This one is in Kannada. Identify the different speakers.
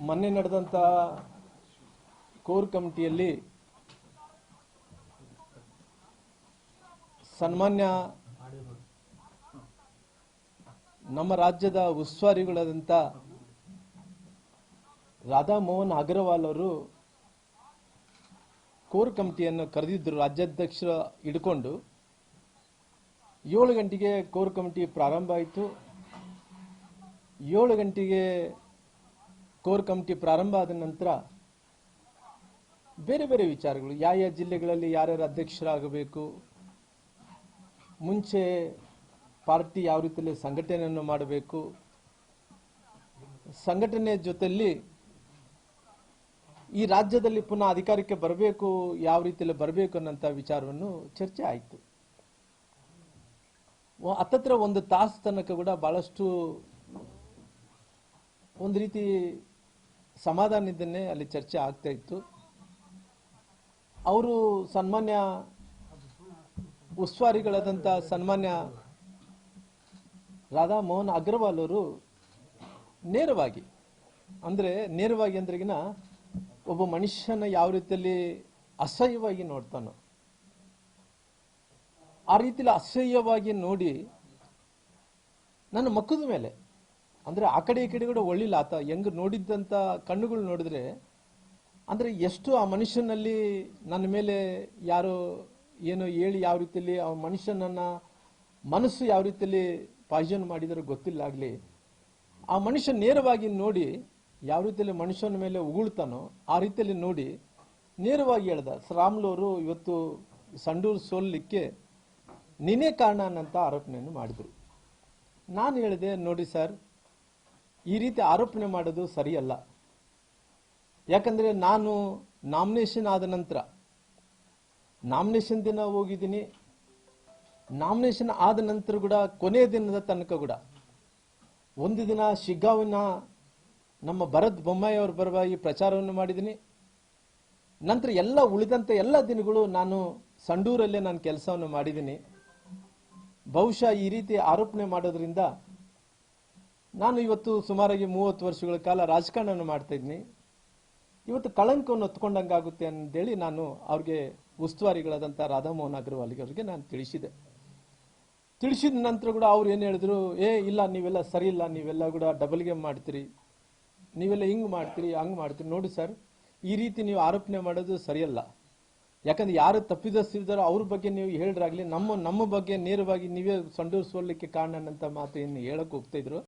Speaker 1: ಮೊನ್ನೆ ನಡೆದಂಥ ಕೋರ್ ಕಮಿಟಿಯಲ್ಲಿ ಸನ್ಮಾನ್ಯ ನಮ್ಮ ರಾಜ್ಯದ ಉಸ್ತುವಾರಿಗಳಾದಂಥ ರಾಧಾ ಮೋಹನ್ ಅಗರ್ವಾಲ್ ಅವರು ಕೋರ್ ಕಮಿಟಿಯನ್ನು ಕರೆದಿದ್ದರು, ರಾಜ್ಯಾಧ್ಯಕ್ಷರ ಹಿಡ್ಕೊಂಡು. ಏಳು ಗಂಟೆಗೆ ಕೋರ್ ಕಮಿಟಿ ಪ್ರಾರಂಭ ಆಯಿತು. ಏಳು ಗಂಟೆಗೆ ಕೋರ್ ಕಮಿಟಿ ಪ್ರಾರಂಭ ಆದ ನಂತರ ಬೇರೆ ಬೇರೆ ವಿಚಾರಗಳು, ಯಾವ ಯಾವ ಜಿಲ್ಲೆಗಳಲ್ಲಿ ಯಾರ್ಯಾರು ಅಧ್ಯಕ್ಷರಾಗಬೇಕು, ಮುಂಚೆ ಪಾರ್ಟಿ ಯಾವ ರೀತಿಯಲ್ಲಿ ಸಂಘಟನೆಯನ್ನು ಮಾಡಬೇಕು, ಸಂಘಟನೆ ಜೊತೆಯಲ್ಲಿ ಈ ರಾಜ್ಯದಲ್ಲಿ ಪುನಃ ಅಧಿಕಾರಕ್ಕೆ ಬರಬೇಕು, ಯಾವ ರೀತಿಯಲ್ಲಿ ಬರಬೇಕು ಅನ್ನೋಂಥ ವಿಚಾರವನ್ನು ಚರ್ಚೆ ಆಯಿತು. ಹತ್ತತ್ರ ಒಂದು ತಾಸು ತನಕ ಕೂಡ ಭಾಳಷ್ಟು ಒಂದು ರೀತಿ ಸಮಾಧಾನದಿಂದನೇ ಅಲ್ಲಿ ಚರ್ಚೆ ಆಗ್ತಾ ಇತ್ತು. ಅವರು ಸನ್ಮಾನ್ಯ ಉಸ್ತುವಾರಿಗಳಾದಂಥ ಸನ್ಮಾನ್ಯ ರಾಧಾ ಮೋಹನ್ ಅಗ್ರವಾಲ್ ಅವರು ನೇರವಾಗಿ, ಅಂದರೆ ನೇರವಾಗಿ ಅಂದ್ರೆಗಿನ ಒಬ್ಬ ಮನುಷ್ಯನ ಯಾವ ರೀತಿಯಲ್ಲಿ ಅಸಹ್ಯವಾಗಿ ನೋಡ್ತಾನೋ, ಆ ರೀತಿಯಲ್ಲಿ ಅಸಹ್ಯವಾಗಿ ನೋಡಿ ನನ್ನ ಮಕ್ಕದ ಮೇಲೆ ಅಂದ್ರೆ ಆ ಕಡೆ ಈ ಕಡೆ ಕೂಡ ಒಳ್ಳಿಲ್ಲ. ಆತ ಹೆಂಗ್ ನೋಡಿದ್ದಂಥ ಕಣ್ಣುಗಳು ನೋಡಿದ್ರೆ, ಅಂದ್ರೆ ಎಷ್ಟು ಆ ಮನುಷ್ಯನಲ್ಲಿ ನನ್ನ ಮೇಲೆ ಯಾರು ಏನೋ ಹೇಳಿ ಯಾವ ರೀತಿಯಲ್ಲಿ ಆ ಮನುಷ್ಯನನ್ನ ಮನಸ್ಸು ಯಾವ ರೀತಿಯಲ್ಲಿ ಮಾಡಿದಾರೋ ಗೊತ್ತಿಲ್ಲ ಆಗ್ಲಿ. ಆ ಮನುಷ್ಯ ನೇರವಾಗಿ ನೋಡಿ ಯಾವ ರೀತಿಯಲ್ಲಿ ಮನುಷ್ಯನ ಮೇಲೆ ಉಗುಳ್ತಾನೋ ಆ ರೀತಿಯಲ್ಲಿ ನೋಡಿ ನೇರವಾಗಿ ಹೇಳ್ದ ಶ್ರಾಮ್ಲವರು ಇವತ್ತು ಸಂಡೂರು ಸೋಲ್ಲಿಕ್ಕೆ ನೀನೇ ಕಾರಣ ಅನ್ನಂತ ಆರೋಪಣೆಯನ್ನು ಮಾಡಿದ್ರು. ನಾನು ಹೇಳಿದೆ, ನೋಡಿ ಸರ್ ಈ ರೀತಿ ಆರೋಪಣೆ ಮಾಡೋದು ಸರಿಯಲ್ಲ. ಯಾಕಂದರೆ ನಾನು ನಾಮಿನೇಷನ್ ಆದ ನಂತರ, ನಾಮಿನೇಷನ್ ದಿನ ಹೋಗಿದ್ದೀನಿ. ನಾಮಿನೇಷನ್ ಆದ ನಂತರ ಕೂಡ ಕೊನೆಯ ದಿನದ ತನಕ ಕೂಡ ಒಂದು ದಿನ ಶಿಗ್ಗಾವಿನ ನಮ್ಮ ಭರತ್ ಬೊಮ್ಮಾಯಿ ಅವರ ಪರವಾಗಿ ಪ್ರಚಾರವನ್ನು ಮಾಡಿದ್ದೀನಿ. ನಂತರ ಎಲ್ಲ ಉಳಿದಂಥ ಎಲ್ಲ ದಿನಗಳು ನಾನು ಸಂಡೂರಲ್ಲೇ ನಾನು ಕೆಲಸವನ್ನು ಮಾಡಿದ್ದೀನಿ. ಬಹುಶಃ ಈ ರೀತಿ ಆರೋಪಣೆ ಮಾಡೋದ್ರಿಂದ ನಾನು ಇವತ್ತು ಸುಮಾರಾಗಿ ಮೂವತ್ತು ವರ್ಷಗಳ ಕಾಲ ರಾಜಕಾರಣ ಮಾಡ್ತಾ ಇದ್ದೀನಿ. ಇವತ್ತು ಕಳಂಕವನ್ನು ಹೊತ್ಕೊಂಡಂಗಾಗುತ್ತೆ ಅಂತೇಳಿ ನಾನು ಅವ್ರಿಗೆ ಉಸ್ತುವಾರಿಗಳಾದಂಥ ರಾಧಾಮೋಹನ್ ಅಗ್ರವಾಲ್ಗೆ ಅವ್ರಿಗೆ ನಾನು ತಿಳಿಸಿದೆ. ತಿಳಿಸಿದ ನಂತರ ಕೂಡ ಅವ್ರು ಏನು ಹೇಳಿದ್ರು, ಏ, ಇಲ್ಲ, ನೀವೆಲ್ಲ ಸರಿ ಇಲ್ಲ, ನೀವೆಲ್ಲ ಕೂಡ ಡಬಲ್ ಗೇಮ್ ಮಾಡ್ತೀರಿ. ನೀವೆಲ್ಲ ಹಿಂಗೆ ಮಾಡ್ತೀರಿ, ಹಂಗ್ ಮಾಡ್ತೀರಿ. ನೋಡಿ ಸರ್, ಈ ರೀತಿ ನೀವು ಆರೋಪಣೆ ಮಾಡೋದು ಸರಿಯಲ್ಲ. ಯಾಕಂದ್ರೆ ಯಾರು ತಪ್ಪಿದಸ್ತಿದ್ದಾರೋ ಅವ್ರ ಬಗ್ಗೆ ನೀವು ಹೇಳಿದ್ರಾಗ್ಲಿ ನಮ್ಮ ನಮ್ಮ ಬಗ್ಗೆ ನೇರವಾಗಿ ನೀವೇ ಸಂಡೂರಿಸೋಲಿಕ್ಕೆ ಕಾರಣ ಅಂತ ಮಾತು ಏನು ಹೇಳಕ್ಕೆ ಹೋಗ್ತಾ ಇದ್ರು.